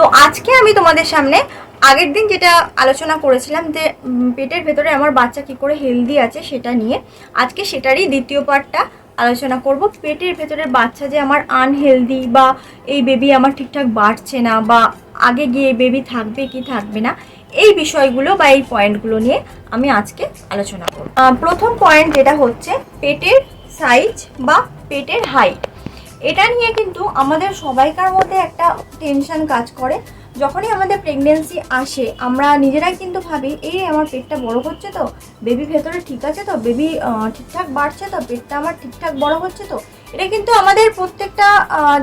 তো আজকে আমি তোমাদের সামনে আগের দিন যেটা আলোচনা করেছিলাম যে পেটের ভেতরে আমার বাচ্চা কি করে হেলদি আছে সেটা নিয়ে, আজকে সেটারই দ্বিতীয় পার্টটা আলোচনা করব। পেটের ভেতরের বাচ্চা যে আমার আনহেলদি বা এই বেবি আমার ঠিকঠাক বাড়ছে না বা আগে গিয়ে বেবি থাকবে কি থাকবে না, এই বিষয়গুলো বা এই পয়েন্টগুলো নিয়ে আমি আজকে আলোচনা করব। প্রথম পয়েন্ট যেটা হচ্ছে পেটের সাইজ বা পেটের হাইট এটা নিয়ে কিন্তু আমাদের সবাইকার মধ্যে একটা টেনশন কাজ করে। যখনই আমাদের প্রেগনেন্সি আসে, আমরা নিজেরাই কিন্তু ভাবি, এই আমার পেটটা বড় হচ্ছে তো? বেবি ভেতরে ঠিক আছে তো? বেবি ঠিকঠাক বাড়ছে তো? পেটটা আমার ঠিকঠাক বড় হচ্ছে তো? এটা কিন্তু আমাদের প্রত্যেকটা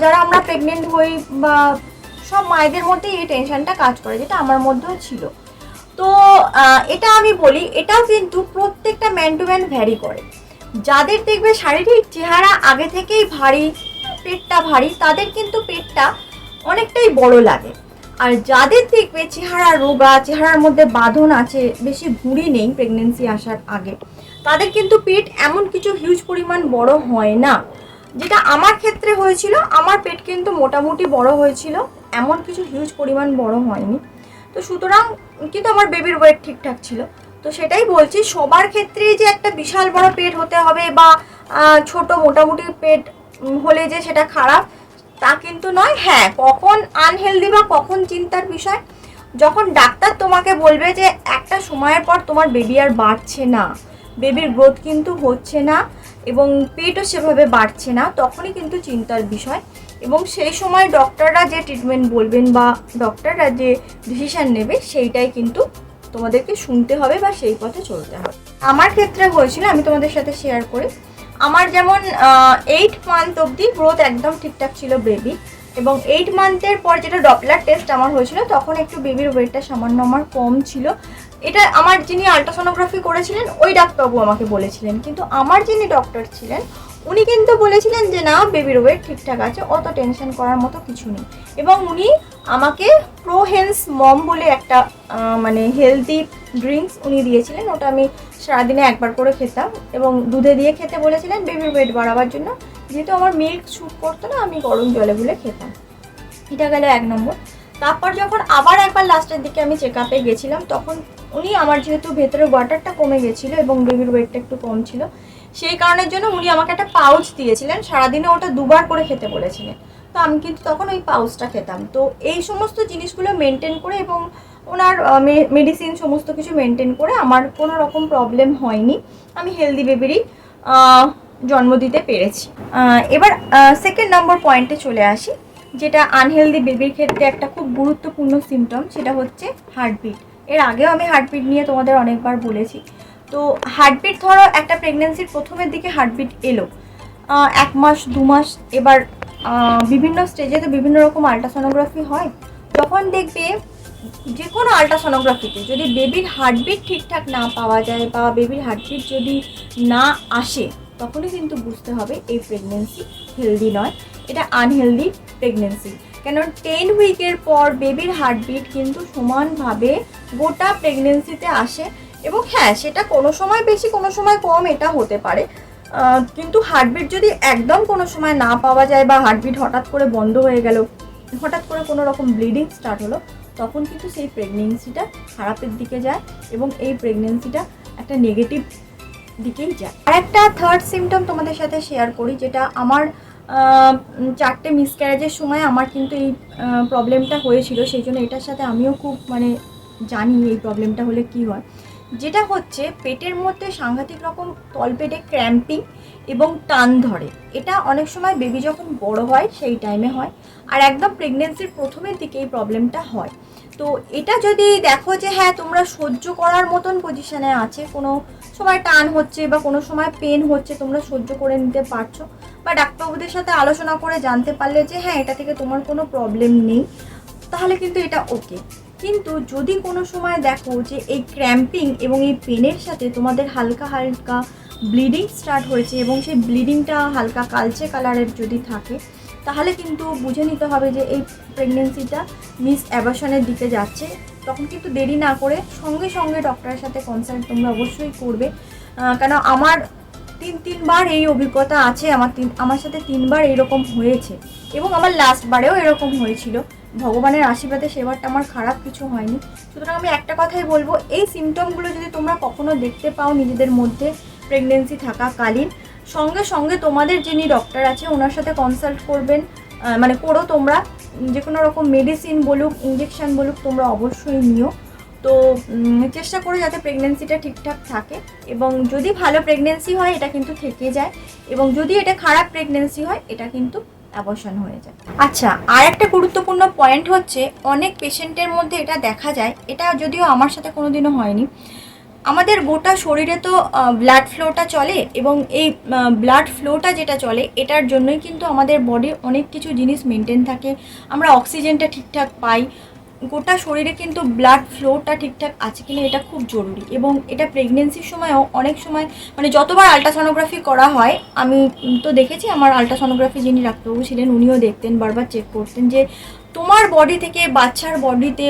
যারা আমরা প্রেগনেন্ট হই বা সব মায়েদের মধ্যেই এই টেনশনটা কাজ করে, যেটা আমার মধ্যেও ছিল। তো এটা আমি বলি, এটাও কিন্তু প্রত্যেকটা ম্যান টু ম্যান ভ্যারি করে। যাদের দেখবে শারীরিক চেহারা আগে থেকেই ভারী পেটটা ভারী, তাদের কিন্তু পেটটা অনেকটাই বড় লাগে। আর যাদের দেখবে চেহারা রোগা, চেহারার মধ্যে বাঁধন আছে, বেশি ভুঁড়ি নেই প্রেগনেন্সি আসার আগে, তাদের কিন্তু পেট এমন কিছু হিউজ পরিমাণ বড় হয় না। যেটা আমার ক্ষেত্রে হয়েছিল, আমার পেট কিন্তু মোটামুটি বড় হয়েছিল, এমন কিছু হিউজ পরিমাণ বড় হয়নি। তো সুতরাং কিন্তু আমার বেবির ওয়েট ঠিকঠাক ছিল। তো সেটাই বলছি, সবার ক্ষেত্রেই যে একটা বিশাল বড় পেট হতে হবে বা ছোট মোটামুটি পেট হলে যে সেটা খারাপ, তা কিন্তু নয়। হ্যাঁ কখন আনহেলদি বা কখন চিন্তার বিষয়? যখন ডাক্তার তোমাকে বলবে যে একটা সময়ের পর তোমার বেবি আর বাড়ছে না বেবির গ্রোথ কিন্তু হচ্ছে না এবং পেটও সেভাবে বাড়ছে না, তখনই কিন্তু চিন্তার বিষয়। এবং সেই সময় ডক্টররা যে ট্রিটমেন্ট বলবেন বা ডক্টররা যে ডিসিশান নেবে, সেইটাই কিন্তু তোমাদেরকে শুনতে হবে বা সেই পথে চলতে হবে। আমার ক্ষেত্রে হয়েছিল, আমি তোমাদের সাথে শেয়ার করি। আমার যেমন এইট মান্থ অবধি গ্রোথ একদম ঠিকঠাক ছিল বেবি এবং এইট মান্থের পর যেটা ডপলার টেস্ট আমার হয়েছিল, তখন একটু বেবির ওয়েটটা সামান্য আমার কম ছিল। এটা আমার যিনি আলট্রাসোনোগ্রাফি করেছিলেন, ওই ডাক্তারবাবু আমাকে বলেছিলেন। কিন্তু আমার যিনি ডক্টর ছিলেন, উনি কিন্তু বলেছিলেন যে, না বেবির ওয়েট ঠিকঠাক আছে, অত টেনশন করার মতো কিছু নেই। এবং উনি আমাকে প্রোহেন্স মম বলে একটা মানে হেলদি ড্রিঙ্কস উনি দিয়েছিলেন, ওটা আমি সারাদিনে একবার করে খেতাম এবং দুধে দিয়ে খেতে বলেছিলেন বেবির ওয়েট বাড়াবার জন্য। যেহেতু আমার মিল্ক স্যুপ করতো না, আমি গরম জলে গুলে খেতাম। এটা গেল এক নম্বর। তারপর যখন আবার একবার লাস্টের দিকে আমি চেক আপে গেছিলাম, তখন উনি আমার যেহেতু ভেতরে ওয়াটারটা কমে গেছিল এবং বেবির ওয়েটটা একটু কম ছিল, সেই কারণের জন্য উনি আমাকে একটা পাউচ দিয়েছিলেন। সারাদিনে ওটা দুবার করে খেতে বলেছিলেন। তো আমি কিন্তু তখন ওই পাউচটা খেতাম। তো এই সমস্ত জিনিসগুলো মেনটেন করে এবং ওনার মেডিসিন সমস্ত কিছু মেনটেন করে আমার কোনো রকম প্রবলেম হয়নি। আমি হেলদি বেবিরই জন্ম দিতে পেরেছি। এবার সেকেন্ড নম্বর পয়েন্টে চলে আসি, যেটা আনহেলদি বেবির ক্ষেত্রে একটা খুব গুরুত্বপূর্ণ সিমটম সেটা হচ্ছে হার্টবিট এর আগেও আমি হার্টবিট নিয়ে তোমাদের অনেকবার বলেছি। তো হার্টবিট ধরো একটা প্রেগনেন্সির প্রথমের দিকে হার্টবিট এলো। এক মাস, দু মাস, এবার বিভিন্ন স্টেজে তো বিভিন্ন রকম আল্ট্রাসোনোগ্রাফি হয়। যখন দেখবে যে কোনো আল্ট্রাসোনোগ্রাফিতে যদি বেবির হার্টবিট ঠিকঠাক না পাওয়া যায় বা বেবির হার্টবিট যদি না আসে, তখনই কিন্তু বুঝতে হবে এই প্রেগনেন্সি হেলদি নয়। এটা আনহেলদি প্রেগনেন্সি কেন টেন উইকের পর বেবির হার্টবিট কিন্তু সমানভাবে গোটা প্রেগনেন্সিতে আসে এবং হ্যাঁ সেটা কোনো সময় বেশি, কোনো সময় কম এটা হতে পারে। কিন্তু হার্টবিট যদি একদম কোনো সময় না পাওয়া যায় বা হার্টবিট হঠাৎ করে বন্ধ হয়ে গেল, হঠাৎ করে কোনো রকম ব্লিডিং স্টার্ট হলো তখন কিন্তু সেই প্রেগনেন্সিটা খারাপের দিকে যায় এবং এই প্রেগনেন্সিটা একটা নেগেটিভ দিকেই যায়। আর একটা থার্ড সিমটম তোমাদের সাথে শেয়ার করি, যেটা আমার চারটে মিসক্যারেজের সময় আমার কিন্তু এই প্রবলেমটা হয়েছিল, সেই জন্য এটার সাথে আমিও খুব মানে জানি এই প্রবলেমটা হলে কি হয়। যেটা হচ্ছে পেটের মধ্যে সাংঘাতিক রকম তলপেটে ক্র্যাম্পিং এবং টান ধরে। এটা অনেক সময় বেবি যখন বড় হয় সেই টাইমে হয় আর একদম প্রেগনেন্সির প্রথমের দিকে এই প্রবলেমটা হয়। তো এটা যদি দেখো যে হ্যাঁ তোমরা সহ্য করার মতন পজিশনে আছে, কোনো সময় টান হচ্ছে বা কোনো সময় পেন হচ্ছে, তোমরা সহ্য করে নিতে পারছ বা ডাক্তারবাবুদের সাথে আলোচনা করে জানতে পারলে যে হ্যাঁ এটা থেকে তোমার কোনো প্রবলেম নেই, তাহলে কিন্তু এটা ওকে কিন্তু যদি কোনো সময় দেখো যে এই ক্র্যাম্পিং এবং এই পেনের সাথে তোমাদের হালকা হালকা ব্লিডিং স্টার্ট হয়েছে এবং সেই ব্লিডিংটা হালকা কালচে কালারের যদি থাকে, তাহলে কিন্তু বুঝে নিতে হবে যে এই প্রেগনেন্সিটা মিস অ্যাবাসনের দিকে যাচ্ছে। তখন কিন্তু দেরি না করে সঙ্গে সঙ্গে ডক্টরের সাথে কনসাল্ট তোমরা অবশ্যই করবে। কেন আমার তিন, তিনবার এই অভিজ্ঞতা আছে, আমার তিন, আমার সাথে তিনবার এরকম হয়েছে এবং আমার লাস্টবারেও এরকম হয়েছিল। ভগবানের আশীর্বাদে সেবারটা আমার খারাপ কিছু হয়নি। সুতরাং আমি একটা কথাই বলব, এই সিমটমগুলো যদি তোমরা কখনো দেখতে পাও নিজেদের মধ্যে প্রেগনেন্সি থাকাকালীন, সঙ্গে সঙ্গে তোমাদের যিনি ডক্টর আছে, ওনার সাথে কনসাল্ট করবেন। মানে করো তোমরা, যে কোনো রকম মেডিসিন বলুক ইঞ্জেকশন বলুক, তোমরা অবশ্যই নিও। তো চেষ্টা করো যাতে প্রেগনেন্সিটা ঠিকঠাক থাকে এবং যদি ভালো প্রেগনেন্সি হয়, এটা কিন্তু থেকে যায় এবং যদি এটা খারাপ প্রেগনেন্সি হয়, এটা কিন্তু অ্যাবর্শন হয়ে যায়। আচ্ছা আর একটা গুরুত্বপূর্ণ পয়েন্ট হচ্ছে, অনেক পেশেন্টের মধ্যে এটা দেখা যায়, এটা যদিও আমার সাথে কোনোদিনও হয়নি। আমাদের গোটা শরীরে তো ব্লাড ফ্লোটা চলে এবং এই ব্লাড ফ্লোটা যেটা চলে, এটার জন্যই কিন্তু আমাদের বডির অনেক কিছু জিনিস মেনটেন থাকে। আমরা অক্সিজেনটা ঠিকঠাক পাই গোটা শরীরে কিন্তু ব্লাড ফ্লোটা ঠিকঠাক আছে কিনা এটা খুব জরুরি এবং এটা প্রেগনেন্সির সময়ও অনেক সময় মানে যতবার আলট্রাসনোগ্রাফি করা হয়, আমি তো দেখেছি আমার আলট্রাসনোগ্রাফি যিনি ডাক্তারবাবু ছিলেন, উনিও দেখতেন, বারবার চেক করতেন যে তোমার বডি থেকে বাচ্চার বডিতে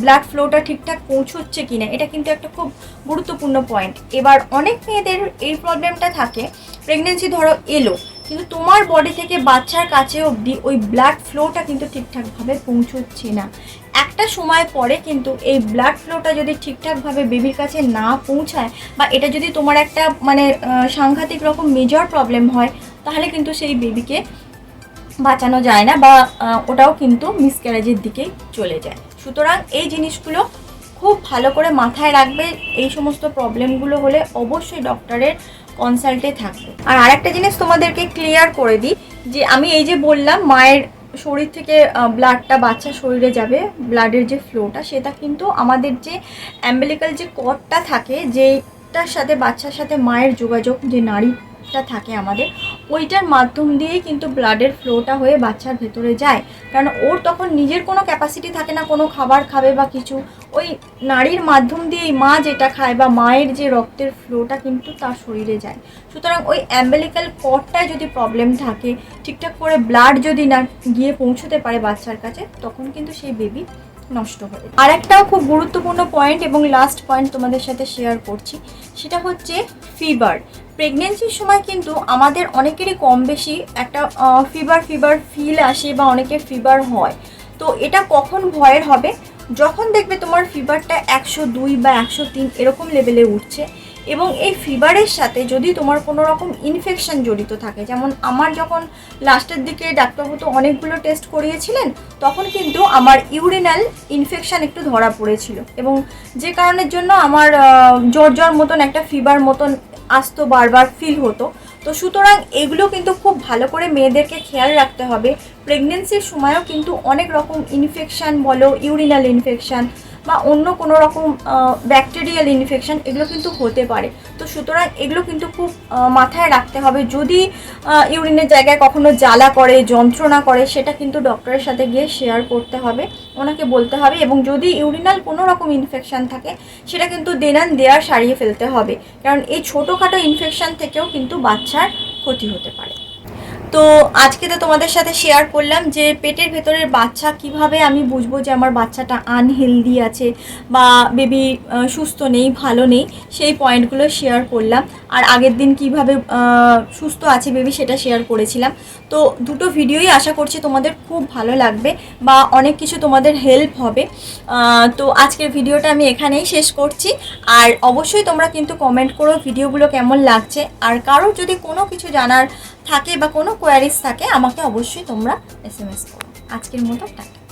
ব্লাড ফ্লোটা ঠিকঠাক পৌঁছচ্ছে কিনা, এটা কিন্তু একটা খুব গুরুত্বপূর্ণ পয়েন্ট এবার অনেক মেয়েদের এই প্রবলেমটা থাকে প্রেগনেন্সি ধরো এলো কিন্তু তোমার বডি থেকে বাচ্চার কাছে অবধি ওই ব্লাড ফ্লোটা কিন্তু ঠিকঠাকভাবে পৌঁছচ্ছে না। একটা সময় পরে কিন্তু এই ব্লাড ফ্লোটা যদি ঠিকঠাকভাবে বেবির কাছে না পৌঁছায় বা এটা যদি তোমার একটা মানে সাংঘাতিক রকম মেজর প্রবলেম হয়, তাহলে কিন্তু সেই বেবিকে বাঁচানো যায় না বা ওটাও কিন্তু মিসক্যারেজের দিকেই চলে যায়। সুতরাং এই জিনিসগুলো খুব ভালো করে মাথায় রাখবে। এই সমস্ত প্রবলেমগুলো হলে অবশ্যই ডক্টরের কনসাল্টে থাকবে। আর আরেকটা জিনিস তোমাদেরকে ক্লিয়ার করে দিই, যে আমি এই যে বললাম, মায়ের শরীর থেকে ব্লাডটা বাচ্চা শরীরে যাবে ব্লাডের যে ফ্লোটা সেটা কিন্তু আমাদের যে অ্যাম্বেলিক্যাল যে কর্ডটা থাকে, যেটার সাথে বাচ্চার সাথে মায়ের যোগাযোগ যে নারীটা থাকে আমাদের, ওইটার মাধ্যম দিয়েই কিন্তু ব্লাডের ফ্লোটা হয়ে বাচ্চার ভেতরে যায়। কারণ ওর তখন নিজের কোনো ক্যাপাসিটি থাকে না, কোনো খাবার খাবে বা কিছু। ওই নারীর মাধ্যম দিয়েই মা যেটা খায় বা মায়ের যে রক্তের ফ্লোটা কিন্তু তার শরীরে যায়। সুতরাং ওই অ্যাম্বেলিক্যাল কর্ডটায় যদি প্রবলেম থাকে, ঠিকঠাক করে ব্লাড যদি না গিয়ে পৌঁছতে পারে বাচ্চার কাছে, তখন কিন্তু সেই বেবি নষ্ট হবে। আর একটাও খুব গুরুত্বপূর্ণ পয়েন্ট এবং লাস্ট পয়েন্ট তোমাদের সাথে শেয়ার করছি, সেটা হচ্ছে ফিভার প্রেগনেন্সির সময় কিন্তু আমাদের অনেকেরই কম বেশি একটা ফিভার ফিভার ফিল আসে বা অনেকের ফিভার হয়। তো এটা কখন ভয়ের হবে? যখন দেখবে তোমার ফিভারটা একশো দুই বা একশো তিন এরকম লেভেলে উঠছে এবং এই ফিভারের সাথে যদি তোমার কোনো রকম ইনফেকশন জড়িত থাকে, যেমন আমার যখন লাস্টের দিকে ডাক্তারবাবু তো অনেকগুলো টেস্ট করিয়েছিলেন, তখন কিন্তু আমার ইউরিনাল ইনফেকশান একটু ধরা পড়েছিল এবং যে কারণের জন্য আমার জ্বর জ্বর মতন একটা ফিভার মতন আসতো বারবার ফিল হতো। তো সুতরাং এগুলো কিন্তু খুব ভালো করে মেয়েদেরকে খেয়াল রাখতে হবে। প্রেগনেন্সির সময়ও কিন্তু অনেক রকম ইনফেকশান বলো ইউরিনাল ইনফেকশান বা অন্য কোনো রকম ব্যাকটেরিয়াল ইনফেকশন এগুলো কিন্তু হতে পারে। তো সুতরাং এগুলো কিন্তু খুব মাথায় রাখতে হবে। যদি ইউরিনের জায়গায় কখনো জ্বালা করে, যন্ত্রণা করে, সেটা কিন্তু ডক্টরের সাথে গিয়ে শেয়ার করতে হবে, ওনাকে বলতে হবে। এবং যদি ইউরিনাল কোনো রকম ইনফেকশন থাকে, সেটা কিন্তু দেনান দেয়ার সারিয়ে ফেলতে হবে। কারণ এই ছোটোখাটো ইনফেকশান থেকেও কিন্তু বাচ্চার ক্ষতি হতে পারে। তো আজকে তো তোমাদের সাথে শেয়ার করলাম যে পেটের ভেতরের বাচ্চা কীভাবে আমি বুঝব যে আমার বাচ্চাটা আনহেলদি আছে বা বেবি সুস্থ নেই, ভালো নেই, সেই পয়েন্টগুলো শেয়ার করলাম। আর আগের দিন কীভাবে সুস্থ আছে বেবি সেটা শেয়ার করেছিলাম। তো দুটো ভিডিওই আশা করছি তোমাদের খুব ভালো লাগবে বা অনেক কিছু তোমাদের হেল্প হবে। তো আজকের ভিডিওটা আমি এখানেই শেষ করছি। আর অবশ্যই তোমরা কিন্তু কমেন্ট করো ভিডিওগুলো কেমন লাগছে। আর কারোর যদি কোনো কিছু জানার থাকে বা কোনো কোয়ারিজ থাকে, আমাকে অবশ্যই তোমরা এস এম এস করো। আজকের মতো টাটা।